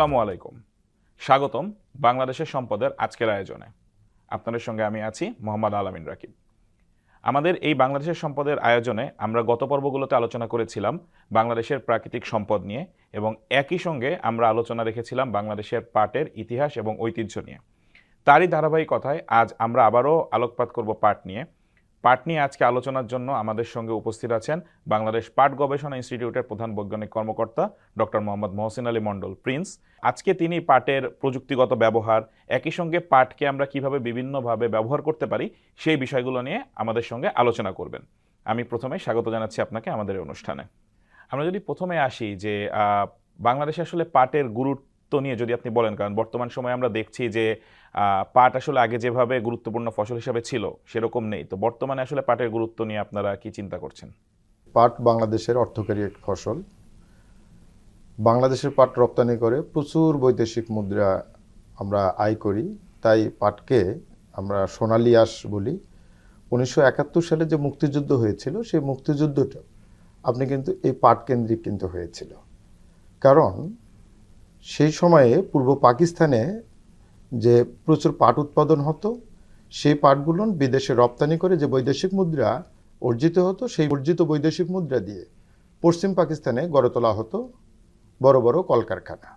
আসসালামু আলাইকুম। স্বাগতম বাংলাদেশের সম্পদের আজকের আয়োজনে। আপনাদের সঙ্গে আমি আছি মোহাম্মদ আলামিন রাকিব। আমাদের এই বাংলাদেশের সম্পদের আয়োজনে আমরা গত পর্বগুলোতে আলোচনা করেছিলাম বাংলাদেশের প্রাকৃতিক সম্পদ নিয়ে এবং একই সঙ্গে আমরা আলোচনা রেখেছিলাম বাংলাদেশের পাটের ইতিহাস এবং ঐতিহ্য নিয়ে। তারই ধারাবাহিকতায় আজ আমরা আবারও আলোকপাত করব পাট নিয়ে। পাট নিয়ে আজকে আলোচনার জন্য আমাদের সঙ্গে উপস্থিত আছেন বাংলাদেশ পাট গবেষণা ইনস্টিটিউটের প্রধান বৈজ্ঞানিক কর্মকর্তা ডক্টর মোহাম্মদ মহসিন আলী মণ্ডল, প্রিন্স। আজকে তিনি পাটের প্রযুক্তিগত ব্যবহার, একই সঙ্গে পাটকে আমরা কীভাবে বিভিন্নভাবে ব্যবহার করতে পারি, সেই বিষয়গুলো নিয়ে আমাদের সঙ্গে আলোচনা করবেন। আমি প্রথমে স্বাগত জানাচ্ছি আপনাকে আমাদের অনুষ্ঠানে। আমরা যদি প্রথমে আসি যে বাংলাদেশে আসলে পাটের গুরুত্ব নিয়ে যদি আপনি বলেন, কারণ বর্তমান সময়ে আমরা দেখছি যে পাট আসলে আগে যেভাবে গুরুত্বপূর্ণ ফসল হিসাবে ছিল, সেরকম নেই। তো বর্তমানে আসলে পাটের গুরুত্ব নিয়ে আপনারা কি চিন্তা করছেন? পাট বাংলাদেশের অর্থকারী এক ফসল। বাংলাদেশের পাট রপ্তানি করে প্রচুর বৈদেশিক মুদ্রা আমরা আয় করি। তাই পাটকে আমরা সোনালী আঁশ বলি। উনিশশো একাত্তর সালে যে মুক্তিযুদ্ধ হয়েছিল, সেই মুক্তিযুদ্ধটা আপনি কিন্তু এই পাট কেন্দ্রিক কিন্তু হয়েছিল। কারণ সেই সময়ে পূর্ব পাকিস্তানে যে প্রচুর পাট উৎপাদন হতো, সেই পাটগুলো বিদেশে রপ্তানি করে যে বৈদেশিক মুদ্রা অর্জিত হতো, সেই অর্জিত বৈদেশিক মুদ্রা দিয়ে পশ্চিম পাকিস্তানে গড়ে তোলা হতো বড় বড় কলকারখানা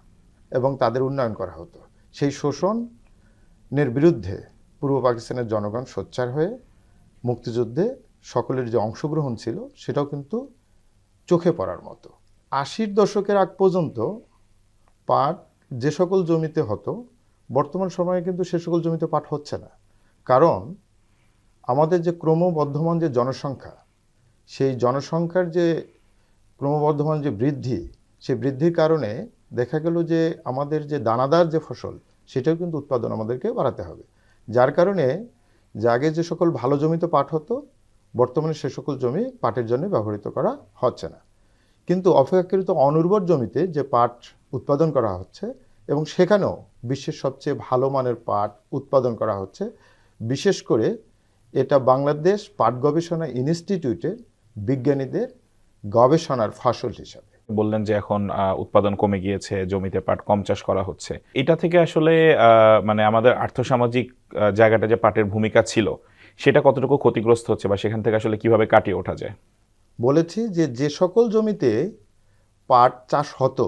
এবং তাদের উন্নয়ন করা হতো। সেই শোষণের বিরুদ্ধে পূর্ব পাকিস্তানের জনগণ সোচ্চার হয়ে মুক্তিযুদ্ধে সকলের যে অংশগ্রহণ ছিল, সেটাও কিন্তু চোখে পড়ার মতো। আশির দশকের আগ পর্যন্ত পাট যে সকল জমিতে হতো বর্তমান সময়ে কিন্তু সে সকল জমিতে পাট হচ্ছে না। কারণ আমাদের যে ক্রমবর্ধমান যে জনসংখ্যা, সেই জনসংখ্যার যে ক্রমবর্ধমান যে বৃদ্ধি, সেই বৃদ্ধির কারণে দেখা গেল যে আমাদের যে দানাদার যে ফসল, সেটাও কিন্তু উৎপাদন আমাদেরকে বাড়াতে হবে। যার কারণে যে আগে যে সকল ভালো জমিতে পাট হতো, বর্তমানে সে সকল জমি পাটের জন্য ব্যবহৃত করা হচ্ছে না। কিন্তু অপেক্ষাকৃত অনুর্বর জমিতে যে পাট উৎপাদন করা হচ্ছে এবং সেখানেও বিশ্বের সবচেয়ে ভালো মানের পাট উৎপাদন করা হচ্ছে। বিশেষ করে এটা বাংলাদেশ পাট গবেষণা ইনস্টিটিউটের বিজ্ঞানীদের গবেষণার ফসল হিসাবে। বললেন যে এখন উৎপাদন কমে গিয়েছে জমিতে পাট কম চাষ করা হচ্ছে। এটা থেকে আসলে মানে আমাদের আর্থসামাজিক জায়গাটা যে পাটের ভূমিকা ছিল সেটা কতটুকু ক্ষতিগ্রস্ত হচ্ছে বা সেখান থেকে আসলে কীভাবে কাটিয়ে ওঠা যায়? বলেছি যে যে সকল জমিতে পাট চাষ হতো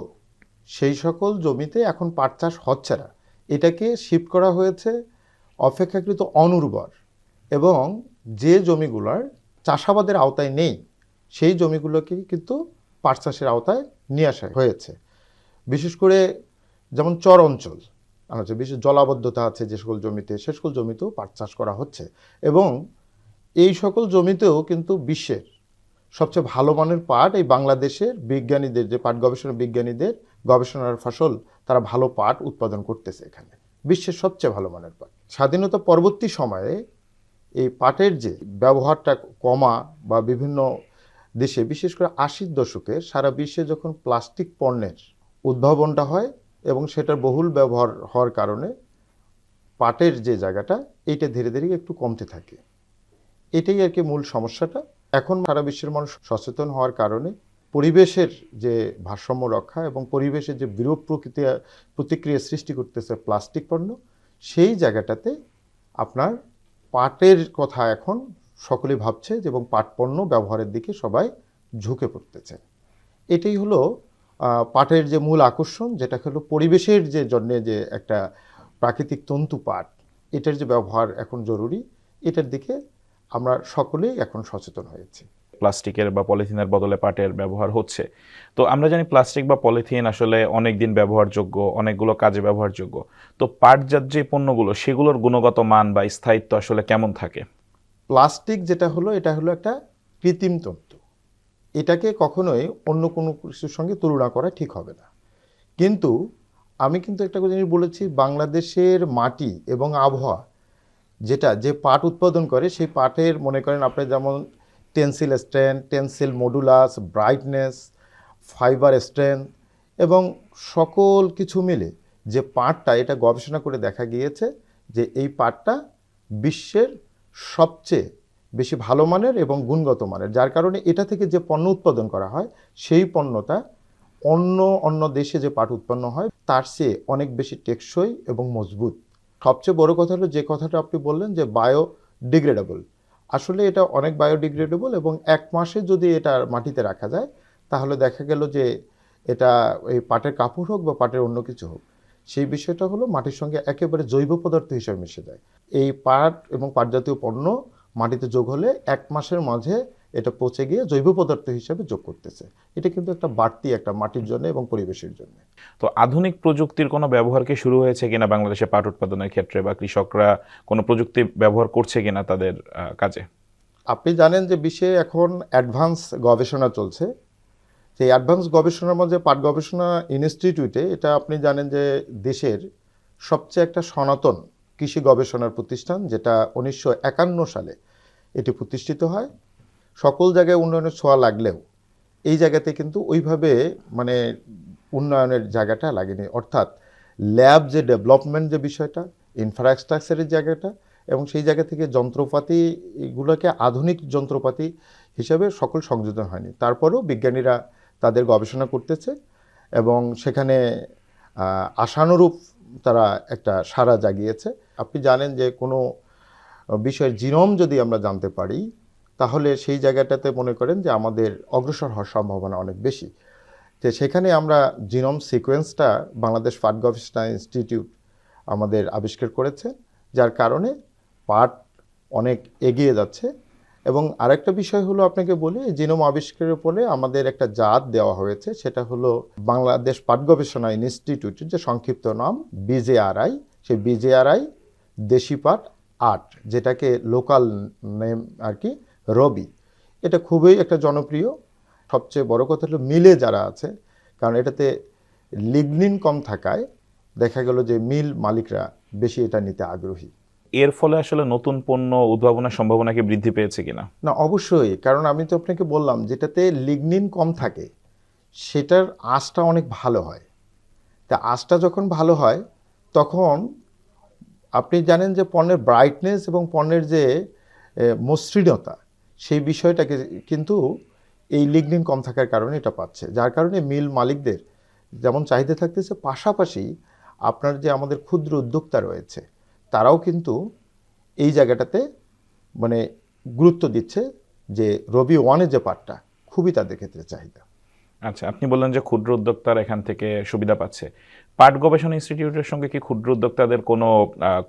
সেই সকল জমিতে এখন পাট চাষ হচ্ছে না। এটাকে শিফট করা হয়েছে অপেক্ষাকৃত অনুর্বর এবং যে জমিগুলোর চাষাবাদের আওতায় নেই, সেই জমিগুলোকে কিন্তু পাট চাষের আওতায় নিয়ে আসা হয়েছে। বিশেষ করে যেমন চর অঞ্চল আছে বিশেষ জলাবদ্ধতা আছে যে সকল জমিতে, সে সকল জমিতেও পাট চাষ করা হচ্ছে এবং এই সকল জমিতেও কিন্তু বিশ্বের সবচেয়ে ভালো মানের পাট এই বাংলাদেশের বিজ্ঞানীদের, যে পাট গবেষণা বিজ্ঞানীদের গবেষণার ফসল তারা ভালো পাট উৎপাদন করতেছে এখানে। বিশ্বের সবচেয়ে ভালো মানের পাট। স্বাধীনতা পরবর্তী সময়ে এই পাটের যে ব্যবহারটা কমা বা বিভিন্ন দেশে, বিশেষ করে আশির দশকে সারা বিশ্বে যখন প্লাস্টিক পণ্যের উদ্ভাবনটা হয় এবং সেটার বহুল ব্যবহার হওয়ার কারণে পাটের যে জায়গাটা, এইটা ধীরে ধীরে একটু কমতে থাকে। এটাই আর কি মূল সমস্যাটা। এখন সারা বিশ্বের মানুষ সচেতন হওয়ার কারণে পরিবেশের যে ভারসাম্য রক্ষা এবং পরিবেশের যে বিরূপ প্রকৃতি প্রতিক্রিয়া সৃষ্টি করতেছে প্লাস্টিক পণ্য, সেই জায়গাটাতে আপনার পাটের কথা এখন সকলে ভাবছে এবং পাট পণ্য ব্যবহারের দিকে সবাই ঝুঁকে পড়তেছে। এটাই হলো পাটের যে মূল আকর্ষণ, যেটা হলো পরিবেশের যে জন্য যে একটা প্রাকৃতিক তন্তু পাট, এটার যে ব্যবহার এখন জরুরি, এটার দিকে আমরা সকলেই এখন সচেতন হয়েছি। প্লাস্টিকের বা পলিথিনের বদলে পাটের ব্যবহার হচ্ছে। তো আমরা জানি প্লাস্টিক বা পলিথিন আসলে অনেক দিন ব্যবহারযোগ্য, অনেকগুলো কাজে ব্যবহারযোগ্য। তো পাটজাত যে পণ্যগুলো, সেগুলোর গুণগত মান বা স্থায়িত্ব আসলে কেমন থাকে? প্লাস্টিক যেটা হলো, এটা হলো একটা কৃত্রিম তন্তু। এটাকে কখনোই অন্য কোনো কিছুর সঙ্গে তুলনা করা ঠিক হবে না। কিন্তু আমি কিন্তু একটা জিনিস বলেছি, বাংলাদেশের মাটি এবং আবহাওয়া, যেটা যে পাট উৎপাদন করে, সেই পাটের মনে করেন আপনি যেমন tensile strain, tensile modulus, brightness, fibre strain এবং সকল কিছু মিলে যে পাটটা এটা গবেষণা করে দেখা গিয়েছে যে এই পাটটা বিশ্বের সবচেয়ে বেশি ভালো মানের এবং গুণগত মানের। যার কারণে এটা থেকে যে পণ্য উৎপাদন করা হয়, সেই পণ্যটা অন্য অন্য দেশে যে পাট উৎপন্ন হয়, তার চেয়ে অনেক বেশি টেকসই এবং মজবুত। সবচেয়ে বড় কথা হলো যে কথাটা আপনি বললেন যে বায়ো বায়োডিগ্রেডেবল। আসলে এটা অনেক বায়োডিগ্রেডেবল এবং এক মাসে যদি এটা মাটিতে রাখা যায়, তাহলে দেখা গেল যে এটা এই পাটের কাপড় হোক বা পাটের অন্য কিছু হোক, সেই বিষয়টা হলো মাটির সঙ্গে একেবারে জৈব পদার্থ হিসেবে মিশে যায়। এই পাট এবং পাট জাতীয় পণ্য মাটিতে যোগ হলে এক মাসের মাঝে এটা পচে গিয়ে জৈব পদার্থ হিসেবে যোগ করতেছে। এটা কিন্তু একটা বাড়তি একটা মাটির জন্য এবং পরিবেশের জন্য। তো আধুনিক প্রযুক্তির কোনো ব্যবহার কি শুরু হয়েছে কিনা বাংলাদেশে পাট উৎপাদনের ক্ষেত্রে বা কৃষকরা কোনো প্রযুক্তি ব্যবহার করছে কিনা তাদের কাজে? আপনি জানেন যে বিশ্বে এখন অ্যাডভান্স গবেষণা চলছে। সেই অ্যাডভান্স গবেষণার মধ্যে পাট গবেষণা ইনস্টিটিউটে এটা আপনি জানেন যে দেশের সবচেয়ে একটা সনাতন কৃষি গবেষণার প্রতিষ্ঠান যেটা উনিশশো একান্ন সালে এটি প্রতিষ্ঠিত হয়। সকল জায়গায় উন্নয়নের ছোঁয়া লাগলেও এই জায়গাতে কিন্তু ওইভাবে মানে উন্নয়নের জায়গাটা লাগেনি। অর্থাৎ ল্যাব যে ডেভেলপমেন্ট যে বিষয়টা ইনফ্রাস্ট্রাকচারের জায়গাটা এবং সেই জায়গা থেকে যন্ত্রপাতিগুলোকে আধুনিক যন্ত্রপাতি হিসেবে সকল সংযোজন হয়নি। তারপরেও বিজ্ঞানীরা তাদের গবেষণা করতেছে এবং সেখানে আশানুরূপ তারা একটা সাড়া জাগিয়েছে। আপনি জানেন যে কোনো বিষয়ের জিনোম যদি আমরা জানতে পারি তাহলে সেই জায়গাটাতে মনে করেন যে আমাদের অগ্রসর হওয়ার সম্ভাবনা অনেক বেশি। তো সেখানে আমরা জিনোম সিকোয়েন্সটা বাংলাদেশ পাট গবেষণা ইনস্টিটিউট আমাদের আবিষ্কার করেছে, যার কারণে পাট অনেক এগিয়ে যাচ্ছে। এবং আরেকটা বিষয় হলো আপনাকে বলি, জিনোম আবিষ্কারের পরে আমাদের একটা জাত দেওয়া হয়েছে, সেটা হলো বাংলাদেশ পাট গবেষণা ইনস্টিটিউটের যে সংক্ষিপ্ত নাম বিজেআরআই, সেই বিজেআরআই দেশি পাট আট, যেটাকে লোকাল নেম আর কি রবি। এটা খুবই একটা জনপ্রিয়। সবচেয়ে বড় কথা হলো মিলে যারা আছে কারণ এটাতে লিগনিন কম থাকায় দেখা গেল যে মিল মালিকরা বেশি এটা নিতে আগ্রহী। এর ফলে আসলে নতুন পণ্য উদ্ভাবনের সম্ভাবনা কি বৃদ্ধি পেয়েছে কিনা? না অবশ্যই। কারণ আমি তো আপনাকে বললাম যেটাতে লিগনিন কম থাকে সেটার আঁচটা অনেক ভালো হয়। তা আঁচটা যখন ভালো হয় তখন আপনি জানেন যে পণ্যের ব্রাইটনেস এবং পণ্যের যে মসৃণতা সেই বিষয়টাকে কিন্তু এই লিগনিন কম থাকার কারণে এটা পাচ্ছে। যার কারণে মিল মালিকদের যেমন চাহিদা থাকতেছে, পাশাপাশি আপনার যে আমাদের ক্ষুদ্র উদ্যোক্তা রয়েছে, তারাও কিন্তু এই জায়গাটাতে মানে গুরুত্ব দিচ্ছে যে রবি ওয়ানের যে পাটটা, খুবই তাদের ক্ষেত্রে চাহিদা। আচ্ছা আপনি বললেন যে ক্ষুদ্র উদ্যোক্তারা এখান থেকে সুবিধা পাচ্ছে। পাট গবেষণা ইনস্টিটিউটের সঙ্গে কি ক্ষুদ্র উদ্যোক্তাদের কোনো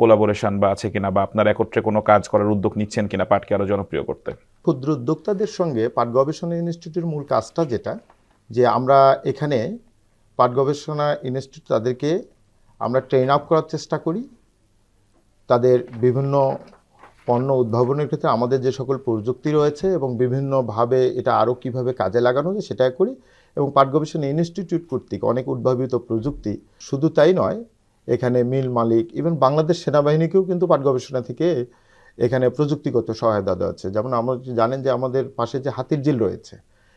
কোলাবোরেশন বা আছে কিনা বা আপনার একত্রে কোনো কাজ করার উদ্যোগ নিচ্ছেন কিনা পাটকে আরও জনপ্রিয় করতে? ক্ষুদ্র উদ্যোক্তাদের সঙ্গে পাট গবেষণা ইনস্টিটিউটের মূল কাজটা যেটা, যে আমরা এখানে পাট গবেষণা ইনস্টিটিউট তাদেরকে আমরা ট্রেন আপ করার চেষ্টা করি। তাদের বিভিন্ন পণ্য উদ্ভাবনের ক্ষেত্রে আমাদের যে সকল প্রযুক্তি রয়েছে এবং বিভিন্নভাবে এটা আরও কীভাবে কাজে লাগানো যায় সেটা করি। এবং পাট গবেষণা ইনস্টিটিউট কর্তৃক অনেক উদ্ভাবিত প্রযুক্তি শুধু তাই নয়, এখানে মিল মালিক ইভেন বাংলাদেশ সেনাবাহিনীকেও কিন্তু পাট গবেষণা থেকে এখানে প্রযুক্তিগত সহায়তা দেওয়া হচ্ছে। যেমন আমরা জানেন যে আমাদের পাশে যে হাতির ঝিল রয়েছে,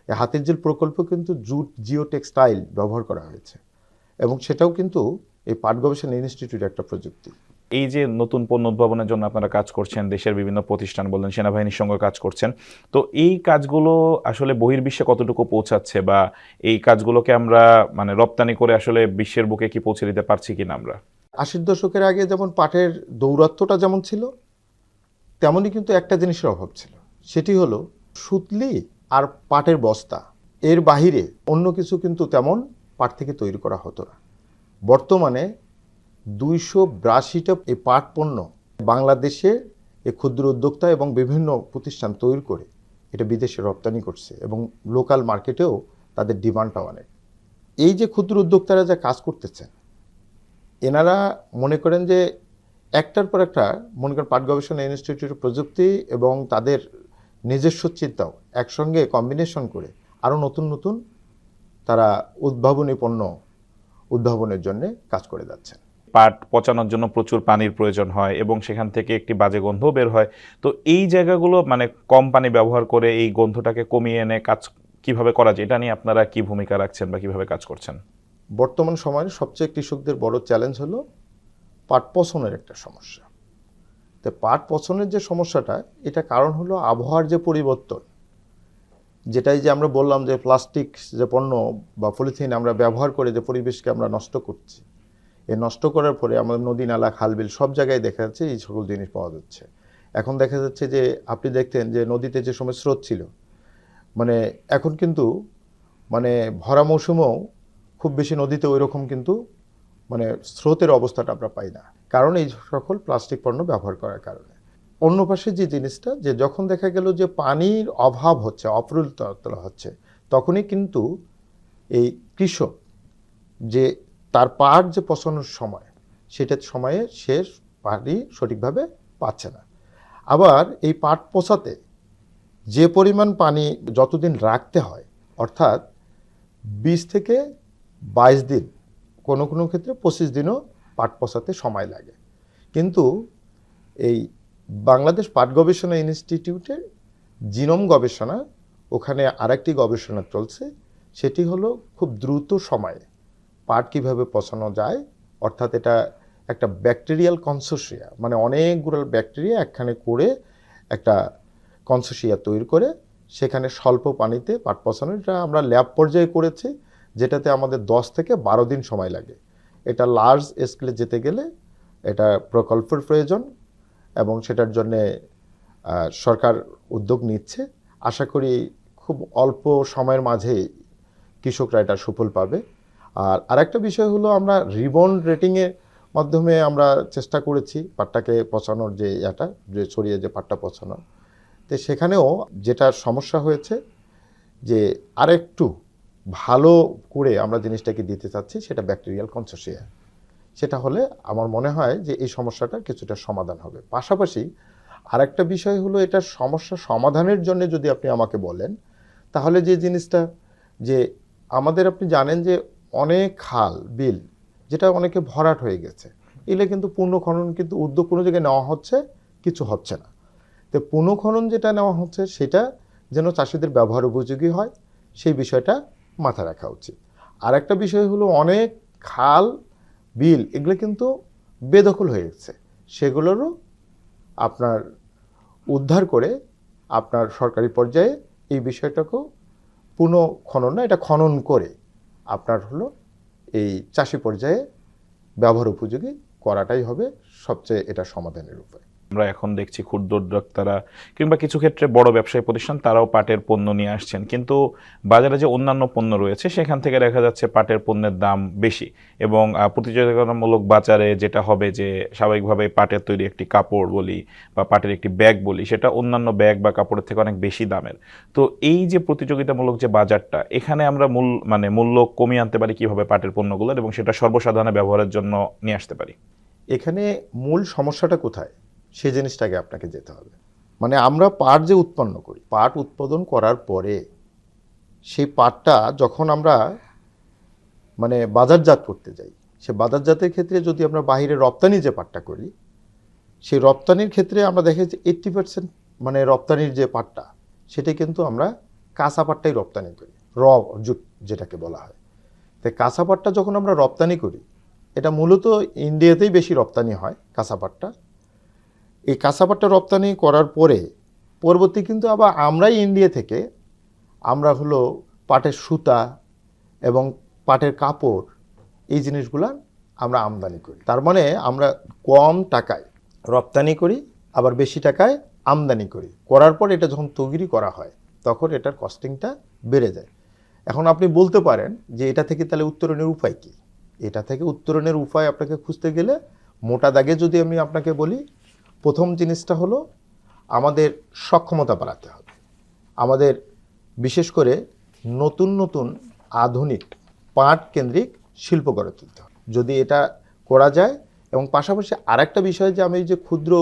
এই হাতির ঝিল প্রকল্প কিন্তু জুট জিও টেক্সটাইল ব্যবহার করা হয়েছে এবং সেটাও কিন্তু এই পাট গবেষণা ইনস্টিটিউট একটা প্রযুক্তি। এই যে নতুন পণ্য উদ্ভাবনের জন্য আপনারা কাজ করছেন, দেশের বিভিন্ন প্রতিষ্ঠান বললেন, সেনাবাহিনীর সঙ্গে কাজ করছেন, তো এই কাজগুলো আসলে বহির্বিশ্বে কতটুকু পৌঁছাচ্ছে বা এই কাজগুলোকে আমরা মানে রপ্তানি করে আসলে বিশ্বের বুকে কি পৌঁছে দিতে পারছি কিনা আমরা? আশির দশকের আগে যেমন পাটের দৌরাত্ম্যটা যেমন ছিল, তেমনই কিন্তু একটা জিনিসের অভাব ছিল। সেটি হলো সুতলি আর পাটের বস্তা। এর বাহিরে অন্য কিছু কিন্তু তেমন পাট থেকে তৈরি করা হতো না। বর্তমানে দুইশো বিরাশিটা এই পাট পণ্য বাংলাদেশে এই ক্ষুদ্র উদ্যোক্তা এবং বিভিন্ন প্রতিষ্ঠান তৈরি করে এটা বিদেশে রপ্তানি করছে এবং লোকাল মার্কেটেও তাদের ডিমান্ডটা অনেক। এই যে ক্ষুদ্র উদ্যোক্তারা যা কাজ করতেছেন, এনারা মনে করেন যে একটার পর একটা মনে করেন পাট গবেষণা ইনস্টিটিউটের প্রযুক্তি এবং তাদের নিজস্ব চিন্তাও একসঙ্গে কম্বিনেশন করে আরও নতুন নতুন তারা উদ্ভাবনী পণ্য উদ্ভাবনের জন্য কাজ করে যাচ্ছেন। পাট পচানোর জন্য প্রচুর পানির প্রয়োজন হয় এবং সেখান থেকে একটি বাজে গন্ধ বের হয়। তো এই জায়গাগুলো মানে কম পানি ব্যবহার করে এই গন্ধটাকে কমিয়ে এনে কাজ কীভাবে করা যায়, এটা নিয়ে আপনারা কি ভূমিকা রাখছেন বা কীভাবে কাজ করছেন? বর্তমান সময়ে সবচেয়ে কৃষকদের বড় চ্যালেঞ্জ হলো পাট পচনের একটা সমস্যা। তো পাট পচনের যে সমস্যাটা, এটা কারণ হলো আবহাওয়ার যে পরিবর্তন। যেটাই যে আমরা বললাম যে প্লাস্টিক যে পণ্য বা পলিথিন আমরা ব্যবহার করে যে পরিবেশকে আমরা নষ্ট করছি এই নষ্ট করার পরে আমাদের নদী, নালা খালবিল সব জায়গায় দেখা যাচ্ছে এই সকল জিনিস পাওয়া যাচ্ছে। এখন দেখা যাচ্ছে যে আপনি দেখতেন যে নদীতে যে সময় স্রোত ছিল মানে এখন কিন্তু মানে ভরা মৌসুমেও খুব বেশি নদীতে ওই রকম কিন্তু মানে স্রোতের অবস্থাটা আমরা পাই না। কারণ এই সকল প্লাস্টিক পণ্য ব্যবহার করার কারণে। অন্য পাশে যে জিনিসটা, যে যখন দেখা গেল যে পানির অভাব হচ্ছে, অপ্রতুলতা হচ্ছে, তখনই কিন্তু এই কৃষক যে তার পাট যে পচানোর সময় সেটার সময়ে সে পানি সঠিকভাবে পাচ্ছে না। আবার এই পাট পচাতে যে পরিমাণ পানি যতদিন রাখতে হয়, অর্থাৎ বিশ থেকে বাইশ দিন, কোনো কোনো ক্ষেত্রে পঁচিশ দিনও পাট পচাতে সময় লাগে। কিন্তু এই বাংলাদেশ পাট গবেষণা ইনস্টিটিউটের জিনোম গবেষণা, ওখানে আরেকটি গবেষণা চলছে, সেটি হলো খুব দ্রুত সময়ে পাট কীভাবে পচানো যায়, অর্থাৎ এটা একটা ব্যাকটেরিয়াল কনসোসিয়া মানে অনেকগুলো ব্যাকটেরিয়া একখানে করে একটা কনসোসিয়া তৈরি করে সেখানে স্বল্প পানিতে পাট পচানো, এটা আমরা ল্যাব পর্যায়ে করেছি, যেটাতে আমাদের দশ থেকে বারো দিন সময় লাগে। এটা লার্জ স্কেলে যেতে গেলে এটা প্রকল্পের প্রয়োজন এবং সেটার জন্যে সরকার উদ্যোগ নিচ্ছে। আশা করি খুব অল্প সময়ের মাঝেই কৃষকরা এটা সুফল পাবে। আর আরেকটা বিষয় হলো আমরা রিবন রেটিংয়ের মাধ্যমে আমরা চেষ্টা করেছি পাটটাকে পচানোর যে ইয়াটা, যে ছড়িয়ে যে পাটটা পচানোর। তো সেখানেও যেটা সমস্যা হয়েছে যে আরেকটু ভালো করে আমরা জিনিসটাকে দিতে চাচ্ছি সেটা ব্যাকটেরিয়াল কনসোসিয়া সেটা হলে আমার মনে হয় যে এই সমস্যাটা কিছুটা সমাধান হবে। পাশাপাশি আরেকটা বিষয় হলো এটা সমস্যা সমাধানের জন্য যদি আপনি আমাকে বলেন, তাহলে যে জিনিসটা যে আমাদের আপনি জানেন যে অনেক খাল বিল, যেটা অনেকে ভরাট হয়ে গেছে। এগুলো কিন্তু পূর্ণ খনন কিন্তু উদ্যোগ কোনো জায়গায় নেওয়া হচ্ছে, কিছু হচ্ছে না। তো পুনঃ খনন যেটা নেওয়া হচ্ছে, সেটা যেন চাষিদের ব্যবহার উপযোগী হয়, সেই বিষয়টা মাথায় রাখা উচিত। আর একটা বিষয় হলো অনেক খাল বিল, এগুলো কিন্তু বেদখল হয়ে গেছে। সেগুলোরও আপনার উদ্ধার করে আপনার সরকারি পর্যায়ে এই বিষয়টাকেও পুনঃ খনন না, এটা খনন করে আপনার হলো এই চাষি পর্যায়ে ব্যবহার উপযোগী করাটাই হবে সবচেয়ে এটা সমাধানের উপায়। আমরা এখন দেখছি ক্ষুদ্র উদ্যোক্তারা কিংবা কিছু ক্ষেত্রে বড় ব্যবসায়ী প্রতিষ্ঠান, তারাও পাটের পণ্য নিয়ে আসছেন। কিন্তু বাজারে যে অন্যান্য পণ্য রয়েছে, সেখান থেকে দেখা যাচ্ছে পাটের পণ্যের দাম বেশি এবং প্রতিযোগিতামূলক বাজারে যেটা হবে যে স্বাভাবিকভাবে পাটের তৈরি একটি কাপড় বলি বা পাটের একটি ব্যাগ বলি, সেটা অন্যান্য ব্যাগ বা কাপড়ের থেকে অনেক বেশি দামের। তো এই যে প্রতিযোগিতামূলক যে বাজারটা, এখানে আমরা মূল মানে মূল্য কমিয়ে আনতে পারি কীভাবে পাটের পণ্যগুলোর এবং সেটা সর্বসাধারণে ব্যবহারের জন্য নিয়ে আসতে পারি? এখানে মূল সমস্যাটা কোথায়? সেই জিনিসটাকে আপনাকে যেতে হবে। মানে আমরা পাট যে উৎপন্ন করি, পাট উৎপাদন করার পরে সেই পাটটা যখন আমরা মানে বাজারজাত করতে যাই, সে বাজারজাতের ক্ষেত্রে যদি আমরা বাইরে রপ্তানি যে পাটটা করি, সেই রপ্তানির ক্ষেত্রে আমরা দেখি যে এইট্টি পার্সেন্ট মানে রপ্তানির যে পাটটা, সেটা কিন্তু আমরা কাঁচা পাটটাই রপ্তানি করি, র জুট যেটাকে বলা হয়। তাই কাঁচা পাটটা যখন আমরা রপ্তানি করি, এটা মূলত ইন্ডিয়াতেই বেশি রপ্তানি হয় কাঁচা পাটটা এই কাঁচা পাটটা রপ্তানি করার পরে পরবর্তী কিন্তু আবার আমরাই ইন্ডিয়া থেকে, আমরা হলো পাটের সুতা এবং পাটের কাপড়, এই জিনিসগুলো আমরা আমদানি করি। তার মানে আমরা কম টাকায় রপ্তানি করি, আবার বেশি টাকায় আমদানি করি। করার পর এটা যখন তৈরি করা হয়, তখন এটার কস্টিংটা বেড়ে যায়। এখন আপনি বলতে পারেন যে এটা থেকে তাহলে উত্তরণের উপায় কি? এটা থেকে উত্তরণের উপায় আপনাকে খুঁজতে গেলে মোটা দাগে যদি আমি আপনাকে বলি প্রথম জিনিসটা হলো আমাদের সক্ষমতা বাড়াতে হবে। আমাদের বিশেষ করে নতুন নতুন আধুনিক পাট কেন্দ্রিক শিল্প গড়ে তুলতে হবে। যদি এটা করা যায় এবং পাশাপাশি আরেকটা বিষয় যে আমি যে ক্ষুদ্র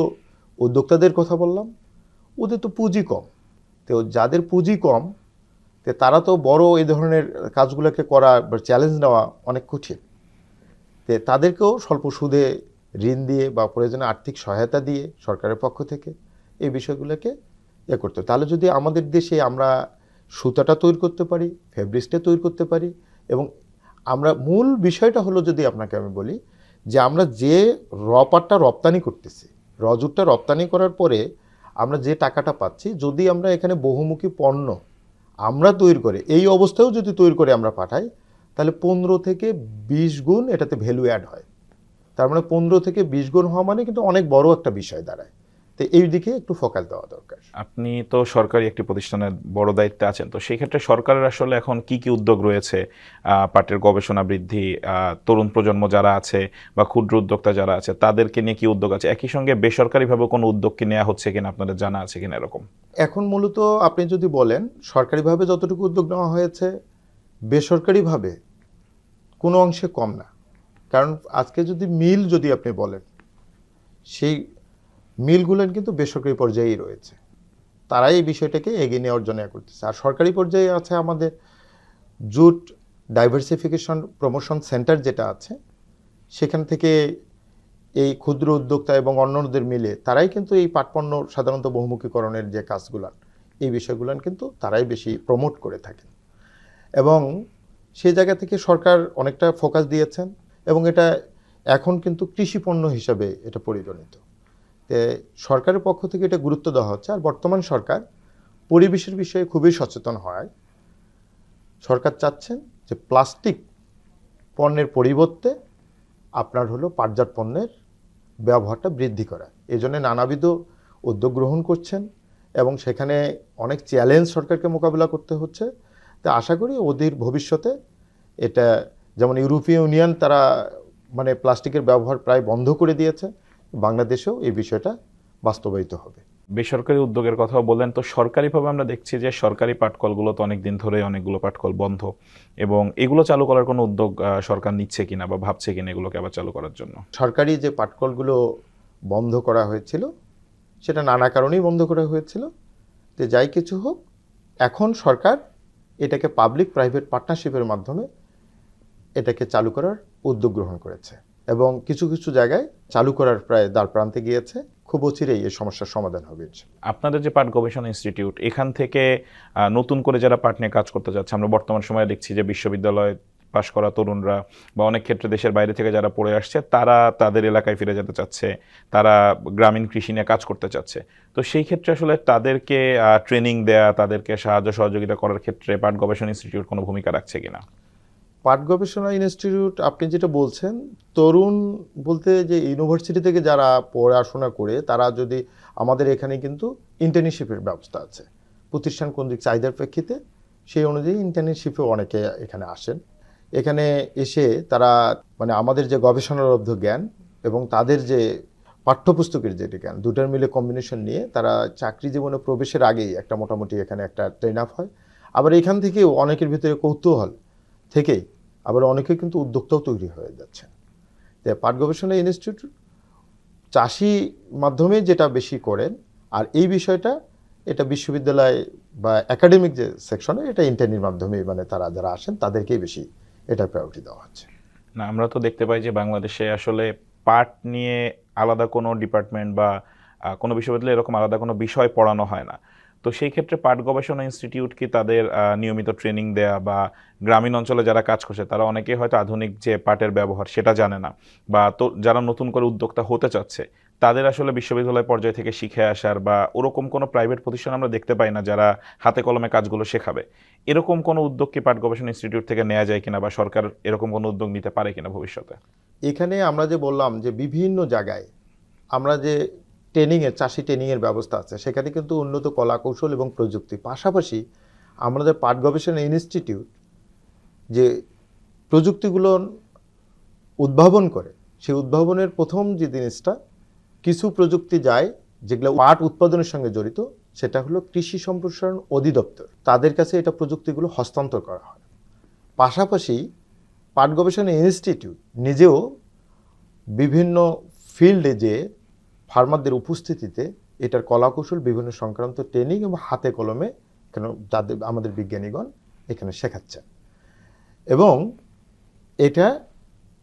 উদ্যোক্তাদের কথা বললাম, ওদের তো পুঁজি কম। তো যাদের পুঁজি কম, তো তারা তো বড় এই ধরনের কাজগুলোকে করা চ্যালেঞ্জ নেওয়া অনেক কঠিন। তে তাদেরকেও স্বল্প সুদে ঋণ দিয়ে বা প্রয়োজনে আর্থিক সহায়তা দিয়ে সরকারের পক্ষ থেকে এই বিষয়গুলোকে ইয়ে করতে। তাহলে যদি আমাদের দেশে আমরা সুতাটা তৈরি করতে পারি, ফেব্রিক্সটা তৈরি করতে পারি এবং আমরা মূল বিষয়টা হলো যদি আপনাকে আমি বলি যে আমরা যে রপারটা রপ্তানি করতেছি রজুরটা রপ্তানি করার পরে আমরা যে টাকাটা পাচ্ছি, যদি আমরা এখানে বহুমুখী পণ্য আমরা তৈরি করে, এই অবস্থাও যদি তৈরি করে আমরা পাঠাই, তাহলে পনেরো থেকে বিশ গুণ এটাতে ভ্যালু অ্যাড হয় তার মানে পনেরো থেকে বিশ গুণ হওয়া মানে কিন্তু অনেক বড় একটা বিষয় দাঁড়ায়। তো এই দিকে একটু ফোকাস দেওয়া দরকার। আপনি তো সরকারি একটি প্রতিষ্ঠানের বড় দায়িত্বে আছেন তো সেই ক্ষেত্রে সরকারের আসলে এখন কি কি উদ্যোগ রয়েছে? পাটের গবেষণা বৃদ্ধি তরুণ প্রজন্ম যারা আছে বা ক্ষুদ্র উদ্যোক্তা যারা আছে তাদেরকে নিয়ে কি উদ্যোগ আছে? একই সঙ্গে বেসরকারিভাবে কোনো উদ্যোগ কি নেওয়া হচ্ছে কিনা? আপনাদের জানা আছে কিনা এরকম? এখন মূলত আপনি যদি বলেন সরকারিভাবে যতটুকু উদ্যোগ নেওয়া হয়েছে বেসরকারিভাবে কোনো অংশে কম না। কারণ আজকে যদি মিল যদি আপনি বলেন, সেই মিলগুলো কিন্তু বেসরকারি পর্যায়েই রয়েছে। তারাই এই বিষয়টাকে এগিয়ে নেওয়ার জন্য করতেছে। আর সরকারি পর্যায়ে আছে আমাদের জুট ডাইভার্সিফিকেশন প্রমোশন সেন্টার যেটা আছে, সেখান থেকে এই ক্ষুদ্র উদ্যোক্তা এবং অন্যদের মিলে তারাই কিন্তু এই পাটপণ্য সাধারণত বহুমুখীকরণের যে কাজগুলান এই বিষয়গুলান কিন্তু তারাই বেশি প্রমোট করে থাকেন। এবং সেই জায়গা থেকে সরকার অনেকটা ফোকাস দিয়েছেন। এবং এটা এখন কিন্তু কৃষি পণ্য হিসাবে এটা পরিগণিত। সরকারের পক্ষ থেকে এটা গুরুত্ব দেওয়া হচ্ছে আর বর্তমান সরকার পরিবেশের বিষয়ে খুবই সচেতন হয় সরকার চাচ্ছেন যে প্লাস্টিক পণ্যের পরিবর্তে আপনার হলো পাটজাত পণ্যের ব্যবহারটা বৃদ্ধি করা। এই জন্য নানাবিধ উদ্যোগ গ্রহণ করছেন এবং সেখানে অনেক চ্যালেঞ্জ সরকারকে মোকাবিলা করতে হচ্ছে। তা আশা করি অধীর ভবিষ্যতে এটা যেমন ইউরোপীয় ইউনিয়ন তারা মানে প্লাস্টিকের ব্যবহার প্রায় বন্ধ করে দিয়েছে বাংলাদেশেও এই বিষয়টা বাস্তবায়িত হবে। বেসরকারি উদ্যোগের কথাও বললেন তো সরকারিভাবে আমরা দেখছি যে সরকারি পাটকলগুলো তো অনেক দিন ধরে অনেকগুলো পাটকল বন্ধ এবং এগুলো চালু করার কোনো উদ্যোগ সরকার নিচ্ছে কিনা বা ভাবছে কিনা এগুলোকে আবার চালু করার জন্য? সরকারি যে পাটকলগুলো বন্ধ করা হয়েছিল সেটা নানা কারণেই বন্ধ করা হয়েছিল। যে যাই কিছু হোক এখন সরকার এটাকে পাবলিক প্রাইভেট পার্টনারশিপের মাধ্যমে এটাকে চালু করার উদ্যোগ গ্রহণ করেছে এবং কিছু কিছু জায়গায় চালু করার প্রায় দ্বার প্রান্তে গিয়েছে। খুব অচিরেই এই সমস্যার সমাধান হবে আপনাদের যে পাট গবেষণা ইনস্টিটিউট, এখান থেকে নতুন করে যারা পাট নিয়ে কাজ করতে যাচ্ছে, আমরা বর্তমান সময়ে দেখছি যে বিশ্ববিদ্যালয় পাশ করা তরুণরা বা অনেক ক্ষেত্রে দেশের বাইরে থেকে যারা পড়ে আসছে, তারা তাদের এলাকায় ফিরে যেতে চাচ্ছে, তারা গ্রামীণ কৃষি নিয়ে কাজ করতে চাচ্ছে। তো সেই ক্ষেত্রে আসলে তাদেরকে ট্রেনিং দেয়া, তাদেরকে সাহায্য সহযোগিতা করার ক্ষেত্রে পাট গবেষণা ইনস্টিটিউট কোনো ভূমিকা রাখছে কিনা? পাট গবেষণা ইনস্টিটিউট, আপনি যেটা বলছেন, তরুণ বলতে যে ইউনিভার্সিটি থেকে যারা পড়াশোনা করে, তারা যদি আমাদের এখানে কিন্তু ইন্টার্নশিপের ব্যবস্থা আছে। প্রতিষ্ঠান কেন্দ্রিক চাহিদার প্রেক্ষিতে, সেই অনুযায়ী ইন্টার্নশিপে অনেকে এখানে আসেন। এখানে এসে তারা মানে আমাদের যে গবেষণালব্ধ জ্ঞান এবং তাদের যে পাঠ্যপুস্তকের যে জ্ঞান, দুটার মিলে কম্বিনেশন নিয়ে তারা চাকরি জীবনে প্রবেশের আগেই একটা মোটামুটি এখানে একটা ট্রেন আপ হয়। আবার এখান থেকেও অনেকের ভিতরে কৌতূহল থেকেই আবার অনেকে কিন্তু উদ্যোক্তাও তৈরি হয়ে যাচ্ছে তাই পাট গবেষণা ইনস্টিটিউট চাষি মাধ্যমে যেটা বেশি করেন, আর এই বিষয়টা এটা বিশ্ববিদ্যালয় বা একাডেমিক যে সেকশনে এটা ইন্টারনির মাধ্যমে মানে তারা যারা আসেন তাদেরকেই বেশি এটা প্রায়োরিটি দেওয়া হচ্ছে। না, আমরা তো দেখতে পাই যে বাংলাদেশে আসলে পাট নিয়ে আলাদা কোনো ডিপার্টমেন্ট বা কোনো বিশ্ববিদ্যালয়ে এরকম আলাদা কোনো বিষয় পড়ানো হয় না। তো সেই ক্ষেত্রে পাট গবেষণা ইনস্টিটিউট কি তাদের নিয়মিত ট্রেনিং দেয়া বা গ্রামীণ অঞ্চলে যারা কাজ করছে, তারা অনেকেই হয়তো আধুনিক যে পাটের ব্যবহার সেটা জানে না বা তো যারা নতুন করে উদ্যোক্তা হতে চাচ্ছে, তাদের আসলে বিশ্ববিদ্যালয় পর্যায় থেকে শিখে আসার বা ওরকম কোনো প্রাইভেট প্রতিষ্ঠান আমরা দেখতে পাই না যারা হাতে কলমে কাজগুলো শেখাবে। এরকম কোনো উদ্যোগ কি পাট গবেষণা ইনস্টিটিউট থেকে নেওয়া যায় কিনা বা সরকার এরকম কোনো উদ্যোগ নিতে পারে কিনা ভবিষ্যতে? এখানে আমরা যে বললাম যে বিভিন্ন জায়গায় আমরা যে ট্রেনিংয়ের চাষি ট্রেনিংয়ের ব্যবস্থা আছে। সেখানে কিন্তু উন্নত কলা কৌশল এবং প্রযুক্তি। পাশাপাশি আমাদের পাট গবেষণা ইনস্টিটিউট যে প্রযুক্তিগুলো উদ্ভাবন করে, সেই উদ্ভাবনের প্রথম যে জিনিসটা, কিছু প্রযুক্তি যায় যেগুলো পাট উৎপাদনের সঙ্গে জড়িত, সেটা হলো কৃষি সম্প্রসারণ অধিদপ্তর। তাদের কাছে এটা প্রযুক্তিগুলো হস্তান্তর করা হয়। পাশাপাশি পাট গবেষণা ইনস্টিটিউট নিজেও বিভিন্ন ফিল্ডে যে ফার্মারদের উপস্থিতিতে এটার কলাকৌশল বিভিন্ন সংক্রান্ত ট্রেনিং এবং হাতে কলমে কেন যাদের আমাদের বিজ্ঞানীগণ এখানে শেখাচ্ছেন। এবং এটা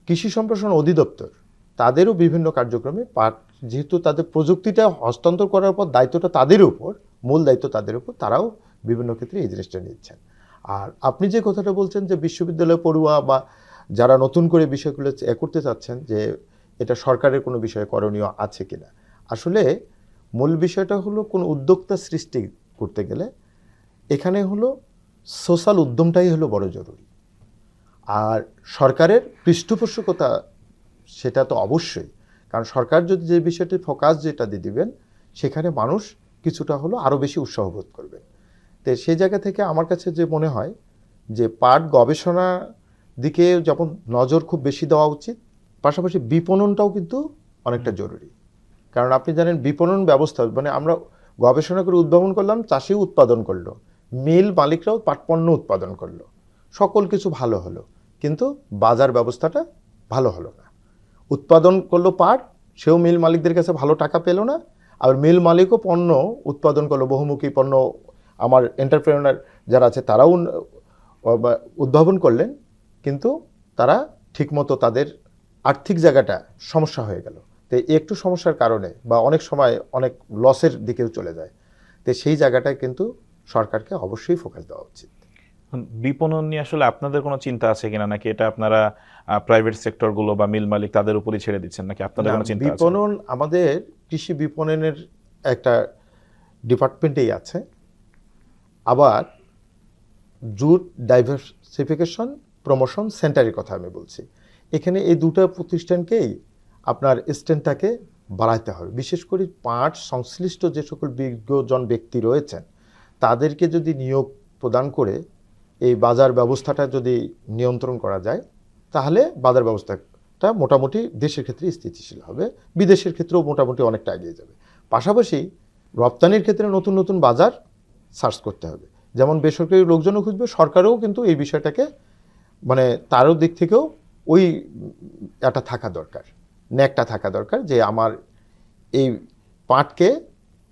কৃষি সম্প্রসারণ অধিদপ্তর, তাদেরও বিভিন্ন কার্যক্রমে পাট যেহেতু তাদের প্রযুক্তিটা হস্তান্তর করার পর দায়িত্বটা তাদের উপর, মূল দায়িত্ব তাদের উপর, তারাও বিভিন্ন ক্ষেত্রে এই জিনিসটা নিচ্ছেন। আর আপনি যে কথাটা বলছেন যে বিশ্ববিদ্যালয় পড়ুয়া বা যারা নতুন করে বিষয়গুলো এ করতে চাচ্ছেন যে এটা সরকারের কোনো বিষয়ে করণীয় আছে কিনা। আসলে মূল বিষয়টা হলো কোনো উদ্যোক্তা সৃষ্টি করতে গেলে এখানে হলো সোশ্যাল উদ্যমটাই হলো বড় জরুরি। আর সরকারের পৃষ্ঠপোষকতা সেটা তো অবশ্যই। কারণ সরকার যদি যে বিষয়টি ফোকাস যেটা দিয়ে দিবেন, সেখানে মানুষ কিছুটা হলো আরও বেশি উৎসাহ বোধ করবে। তো সেই জায়গা থেকে আমার কাছে যে মনে হয় যে পাট গবেষণা দিকে যখন নজর খুব বেশি দেওয়া উচিত পাশাপাশি বিপণনটাও কিন্তু অনেকটা জরুরি। কারণ আপনি জানেন বিপণন ব্যবস্থা মানে আমরা গবেষণা করে উদ্ভাবন করলাম চাষিও উৎপাদন করল মিল মালিকরাও পাট পণ্য উৎপাদন করল সকল কিছু ভালো হলো কিন্তু বাজার ব্যবস্থাটা ভালো হলো না। উৎপাদন করল পাট সেও মিল মালিকদের কাছে ভালো টাকা পেল না আর মিল মালিকও পণ্য উৎপাদন করল বহুমুখী পণ্য আমার এন্টারপ্রেনার যারা আছে তারাও উদ্ভাবন করলেন কিন্তু তারা ঠিকমতো তাদের আর্থিক জায়গাটা সমস্যা হয়ে গেল। তো একটু সমস্যার কারণে বা অনেক সময় অনেক লসের দিকেও চলে যায়। তো সেই জায়গাটায় কিন্তু সরকারকে অবশ্যই ফোকাস দেওয়া উচিত। বিপণন নিয়ে আসলে আপনাদের কোনো চিন্তা আছে কিনা? নাকি এটা আপনারা প্রাইভেট সেক্টরগুলো বা মিল মালিক তাদের উপরই ছেড়ে দিচ্ছেন? নাকি আপনাদের কোনো চিন্তা বিপণন আমাদের কৃষি বিপণনের একটা ডিপার্টমেন্টেই আছে। আবার জুট ডাইভার্সিফিকেশন প্রমোশন সেন্টারের কথা আমি বলছি। এখানে এই দুটো প্রতিষ্ঠানকেই আপনার স্ট্যান্ডটাকে বাড়াইতে হবে। বিশেষ করে পাট সংশ্লিষ্ট যে সকল বিজ্ঞজন ব্যক্তি রয়েছেন, তাদেরকে যদি নিয়োগ প্রদান করে এই বাজার ব্যবস্থাটা যদি নিয়ন্ত্রণ করা যায়, তাহলে বাজার ব্যবস্থাটা মোটামুটি দেশের ক্ষেত্রে স্থিতিশীল হবে, বিদেশের ক্ষেত্রেও মোটামুটি অনেকটা এগিয়ে যাবে। পাশাপাশি রপ্তানির ক্ষেত্রে নতুন নতুন বাজার সার্চ করতে হবে। যেমন বেসরকারি লোকজনও খুঁজবে, সরকারও কিন্তু এই বিষয়টাকে মানে তারও দিক থেকেও ওই একটা থাকা দরকার ন্যাকটা থাকা দরকার যে আমার এই পাটকে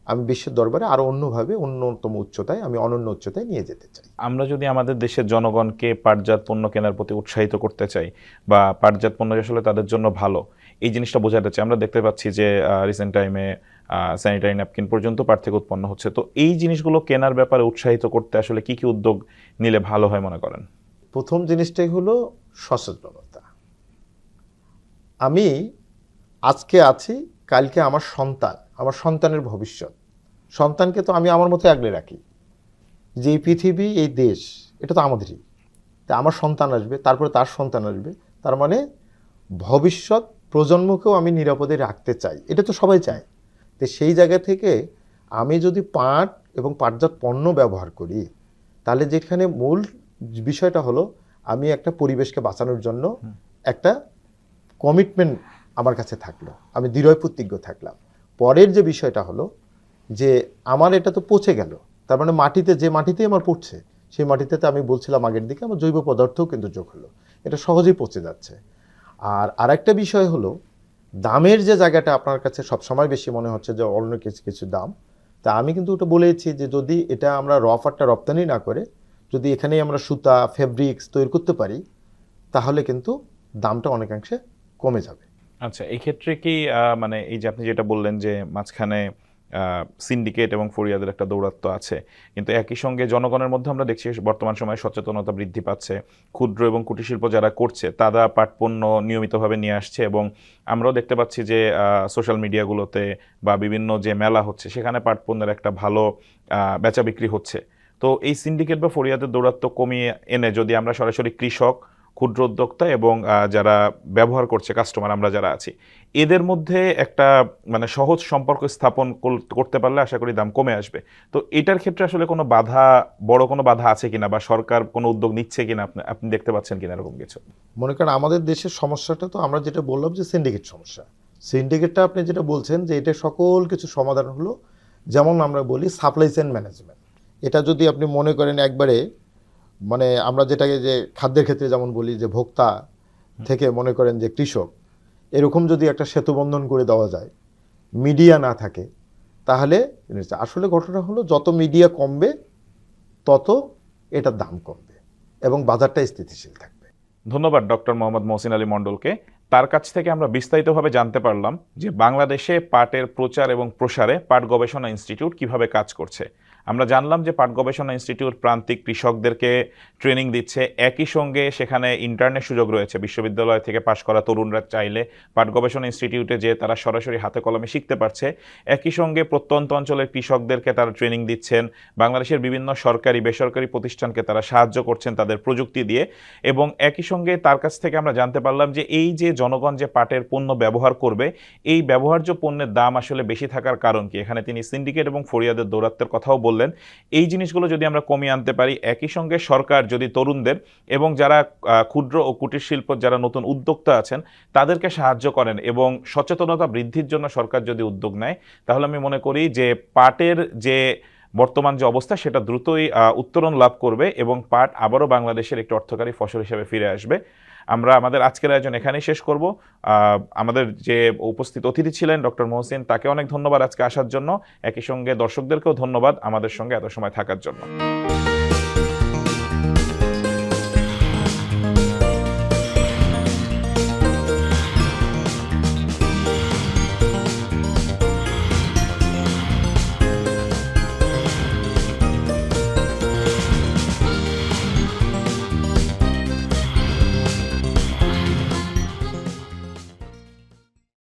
আমি বিশ্বের দরবারে আরও অন্যভাবে অন্যতম উচ্চতায় আমি অনন্য উচ্চতায় নিয়ে যেতে চাই। আমরা যদি আমাদের দেশের জনগণকে পাটজাত পণ্য কেনার প্রতি উৎসাহিত করতে চাই বা পাটজাত পণ্য আসলে তাদের জন্য ভালো এই জিনিসটা বোঝাতে চাই। আমরা দেখতে পাচ্ছি যে রিসেন্ট টাইমে স্যানিটারি ন্যাপকিন পর্যন্ত পাট থেকে উৎপন্ন হচ্ছে। তো এই জিনিসগুলো কেনার ব্যাপারে উৎসাহিত করতে আসলে কি কি উদ্যোগ নিলে ভালো হয় মনে করেন? প্রথম জিনিসটাই হলো সচেতনতা। আমি আজকে আছি কালকে আমার সন্তান আমার সন্তানের ভবিষ্যৎ। সন্তানকে তো আমি আমার মতো আগলে রাখি। যে এই পৃথিবী এই দেশ এটা তো আমাদেরই। তা আমার সন্তান আসবে তারপরে তার সন্তান আসবে। তার মানে ভবিষ্যৎ প্রজন্মকেও আমি নিরাপদে রাখতে চাই। এটা তো সবাই চায়। তো সেই জায়গা থেকে আমি যদি পাট এবং পাটজাত পণ্য ব্যবহার করি তাহলে যেখানে মূল বিষয়টা হলো আমি একটা পরিবেশকে বাঁচানোর জন্য একটা কমিটমেন্ট আমার কাছে থাকল। আমি দৃঢ় প্রতিজ্ঞ থাকলাম। পরের যে বিষয়টা হলো যে আমার এটা তো পচে গেল। তার মানে মাটিতে যে মাটিতেই আমার পড়ছে, সেই মাটিতে তো আমি বলছিলাম আগের দিকে আমার জৈব পদার্থও কিন্তু যোগ হলো। এটা সহজেই পচে যাচ্ছে। আর আরেকটা বিষয় হলো, দামের যে জায়গাটা আপনার কাছে সবসময় বেশি মনে হচ্ছে যে অন্য কিছু কিছু দাম, তা আমি কিন্তু ওটা বলেছি যে যদি এটা আমরা রফারটা রপ্তানি না করে, যদি এখানেই আমরা সুতা ফেব্রিক্স তৈরি করতে পারি, তাহলে কিন্তু দামটা অনেকাংশে কমে যাবে। আচ্ছা এই ক্ষেত্রে কি মানে এই যে আপনি যেটা বললেন যে মাঝখানে সিন্ডিকেট এবং ফরিয়াদের একটা দৌরাত্ম্য আছে, কিন্তু একই সঙ্গে জনগণের মধ্যে আমরা দেখছি বর্তমান সময়ে সচেতনতা বৃদ্ধি পাচ্ছে। ক্ষুদ্র এবং কুটির শিল্প যারা করছে, তারা পাট পণ্য নিয়মিতভাবে নিয়ে আসছে এবং আমরাও দেখতে পাচ্ছি যে সোশ্যাল মিডিয়াগুলোতে বা বিভিন্ন যে মেলা হচ্ছে, সেখানে পাট পণ্যের একটা ভালো বেচা বিক্রি হচ্ছে। তো এই সিন্ডিকেট বা ফরিয়াদের দৌরাত্ম্য কমিয়ে এনে যদি আমরা সরাসরি কৃষক ক্ষুদ্র উদ্যোক্তা এবং যারা ব্যবহার করছে কাস্টমার আমরা যারা আছি, এদের মধ্যে একটা মানে সহজ সম্পর্ক স্থাপন করতে পারলে আশা করি দাম কমে আসবে। তো এটার ক্ষেত্রে আসলে কোনো বাধা, বড় কোনো বাধা আছে কিনা বা সরকার কোনো উদ্যোগ নিচ্ছে কিনা আপনি আপনি দেখতে পাচ্ছেন কিনা এরকম কিছু? মনে করেন আমাদের দেশের সমস্যাটা তো আমরা যেটা বললাম যে সিন্ডিকেট সমস্যা। সিন্ডিকেটটা আপনি যেটা বলছেন যে এটা সকল কিছু সমাধান হলো। যেমন আমরা বলি সাপ্লাই চেইন ম্যানেজমেন্ট এটা যদি আপনি মনে করেন একবারে মানে আমরা যেটাকে যে খাদ্যের ক্ষেত্রে যেমন বলি যে ভোক্তা থেকে মনে করেন যে কৃষক এরকম যদি একটা সেতুবন্ধন করে দেওয়া যায় মিডিয়া না থাকে তাহলে আসলে ঘটনা হলো যত মিডিয়া কমবে তত এটার দাম কমবে এবং বাজারটা স্থিতিশীল থাকবে। ধন্যবাদ ডক্টর মোহাম্মদ মহসিন আলী মণ্ডলকে। তার কাছ থেকে আমরা বিস্তারিতভাবে জানতে পারলাম যে বাংলাদেশে পাটের প্রচার এবং প্রসারে পাট গবেষণা ইনস্টিটিউট কীভাবে কাজ করছে। আমরা জানলাম যে পাট গবেষণা ইনস্টিটিউট প্রান্তিক কৃষকদেরকে ট্রেনিং দিচ্ছে। একই সঙ্গে সেখানে ইন্টারনেট সুযোগ রয়েছে। বিশ্ববিদ্যালয় থেকে পাশ করা তরুণরা চাইলে পাট গবেষণা ইনস্টিটিউটে যে তারা সরাসরি হাতে কলমে শিখতে পারছে। একই সঙ্গে প্রত্যন্ত অঞ্চলের কৃষকদেরকে তারা ট্রেনিং দিচ্ছেন। বাংলাদেশের বিভিন্ন সরকারি, বেসরকারি প্রতিষ্ঠানকে তারা সাহায্য করছেন তাদের প্রযুক্তি দিয়ে। এবং একই সঙ্গে তার কাছ থেকে আমরা জানতে পারলাম যে এই যে জনগণ যে পাটের পণ্য ব্যবহার করবে, এই ব্যবহার্য পণ্যের দাম আসলে বেশি থাকার কারণ কি? এখানে তিনি সিন্ডিকেট এবং ফরিয়াদের দৌরাত্মের কথাও বললেন, এই জিনিসগুলো যদি আমরা কমিয়ে আনতে পারি, একই সঙ্গে সরকার যদি তরুণদের এবং যারা ক্ষুদ্র ও কুটির শিল্প যারা নতুন উদ্যোক্তা আছেন, তাদেরকে সাহায্য করেন এবং সচেতনতা বৃদ্ধির জন্য সরকার যদি উদ্যোগ নেয়, তাহলে আমি মনে করি যে পাটের যে বর্তমান যে অবস্থা, সেটা দ্রুতই উত্তরণ লাভ করবে এবং পাট আবারও বাংলাদেশের একটি অর্থকারী ফসল হিসেবে ফিরে আসবে। আমরা আমাদের আজকের আয়োজন এখানেই শেষ করব। আমাদের যে উপস্থিত অতিথি ছিলেন ডক্টর মোহসিন, তাকে অনেক ধন্যবাদ আজকে আসার জন্য। একই সঙ্গে দর্শকদেরকেও ধন্যবাদ আমাদের সঙ্গে এত সময় থাকার জন্য।